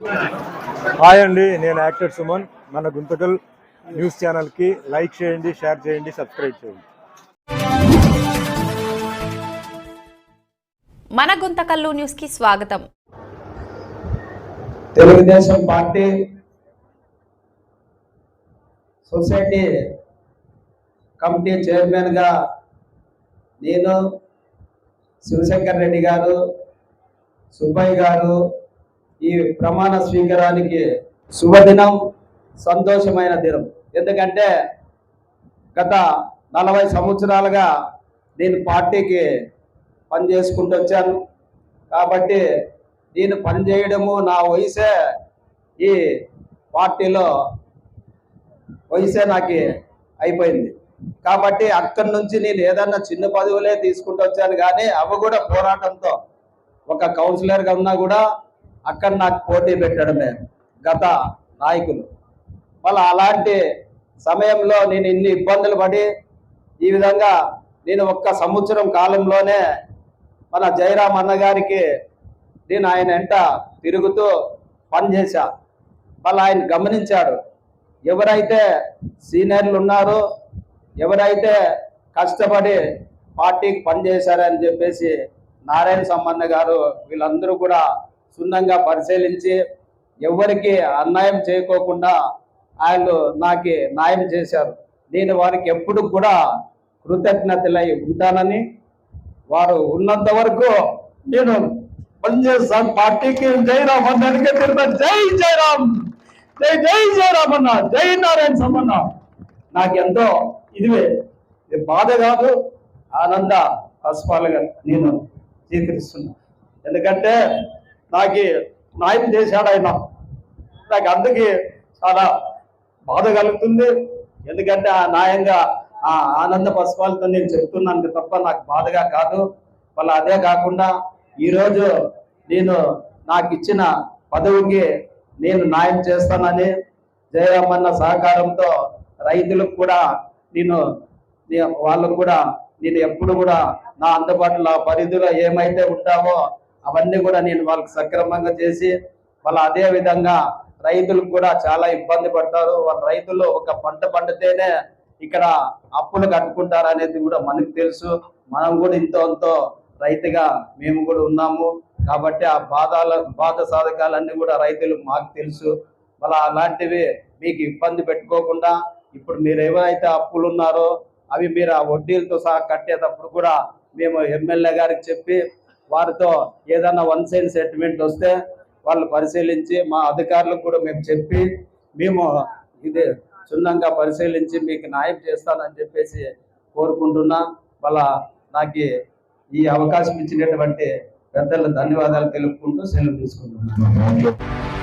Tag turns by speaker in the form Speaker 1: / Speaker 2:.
Speaker 1: Hi అండి నేను actor Suman. మన గుంతకల్ న్యూస్ ఛానల్కి లైక్ చేయండి షేర్ చేయండి సబ్స్క్రైబ్ చేయండి.
Speaker 2: మన గుంతకల్లు న్యూస్కి స్వాగతం.
Speaker 3: తెలుగుదేశం పార్టీ సొసైటీ కమిటీ చైర్మన్గా నేను శివశంకర్ రెడ్డి గారు సుబ్బయ్య గారు ఈ ప్రమాణ స్వీకారానికి శుభదినం సంతోషమైన దినం. ఎందుకంటే గత నలభై సంవత్సరాలుగా నేను పార్టీకి పనిచేసుకుంటూ వచ్చాను. కాబట్టి నేను పనిచేయడము నా వయసే ఈ పార్టీలో వయసే నాకు అయిపోయింది. కాబట్టి అక్కడి నుంచి నేను ఏదన్నా చిన్న పదవులే తీసుకుంటూ వచ్చాను. కానీ అవి కూడా పోరాటంతో ఒక కౌన్సిలర్గా ఉన్నా కూడా అక్కడ నాకు పోటీ పెట్టడమే గత నాయకులు. మళ్ళీ అలాంటి సమయంలో నేను ఇన్ని ఇబ్బందులు పడి ఈ విధంగా నేను ఒక్క సంవత్సరం కాలంలోనే మన జయరాం అన్నగారికి నేను ఆయన వెంట తిరుగుతూ పనిచేశా మళ్ళీ ఆయన గమనించాడు. ఎవరైతే సీనియర్లు ఉన్నారో ఎవరైతే కష్టపడి పార్టీకి పనిచేశారని చెప్పేసి నారాయణ సమ్మన్న గారు వీళ్ళందరూ కూడా క్షుణ్ణంగా పరిశీలించి ఎవరికి అన్యాయం చేయకోకుండా ఆయన నాకు న్యాయం చేశారు. నేను వారికి ఎప్పుడు కూడా కృతజ్ఞతలై ఉంటానని వారు ఉన్నంత వరకు నేను పనిచేస్తాను పార్టీకి జయరామ్ అన్నానికి తిరుగుతా జై జయరామ్ జై జై జయరామ్ అన్న జై నారాయణ సమ్మన్న నాకెంతో ఇదివే ఇది బాధ కాదు ఆనంద పసుపాలుగా నేను స్వీకరిస్తున్నా. ఎందుకంటే నాకు న్యాయం చేశాడు ఆయన నాకు అందుకే చాలా బాధ కలుగుతుంది. ఎందుకంటే ఆ న్యాయంగా ఆ ఆనంద పసుపాలతో నేను చెబుతున్నాను తప్ప నాకు బాధగా కాదు. మళ్ళీ అదే కాకుండా ఈరోజు నేను నాకు ఇచ్చిన పదవికి నేను న్యాయం చేస్తానని జయరామన్న సహకారంతో రైతులకు కూడా నేను వాళ్ళకు కూడా నేను ఎప్పుడు కూడా నా అందుబాటులో పరిధిలో ఏమైతే ఉంటావో అవన్నీ కూడా నేను వాళ్ళకి సక్రమంగా చేసి వాళ్ళు అదే విధంగా రైతులకు కూడా చాలా ఇబ్బంది పడతారు. వాళ్ళ రైతులు ఒక పంట పండితేనే ఇక్కడ అప్పులు కట్టుకుంటారు అనేది కూడా మనకు తెలుసు. మనం కూడా ఇంతో అంతో రైతుగా మేము కూడా ఉన్నాము. కాబట్టి ఆ బాధల బాధ సాధకాలన్నీ కూడా రైతులు మాకు తెలుసు. మళ్ళీ అలాంటివి మీకు ఇబ్బంది పెట్టుకోకుండా ఇప్పుడు మీరు ఎవరైతే అప్పులు ఉన్నారో అవి మీరు ఆ వడ్డీలతో సహా కట్టేటప్పుడు కూడా మేము ఎమ్మెల్యే గారికి చెప్పి వారితో ఏదైనా వన్ సైడ్ సెటిల్మెంట్ వస్తే వాళ్ళు పరిశీలించి మా అధికారులకు కూడా మేము చెప్పి మేము ఇది క్షుణ్ణంగా పరిశీలించి మీకు న్యాయం చేస్తానని చెప్పేసి కోరుకుంటున్నా. మళ్ళా నాకు ఈ అవకాశం ఇచ్చినటువంటి పెద్దలు ధన్యవాదాలు తెలుపుకుంటూ సెలవు తీసుకుంటున్నాను.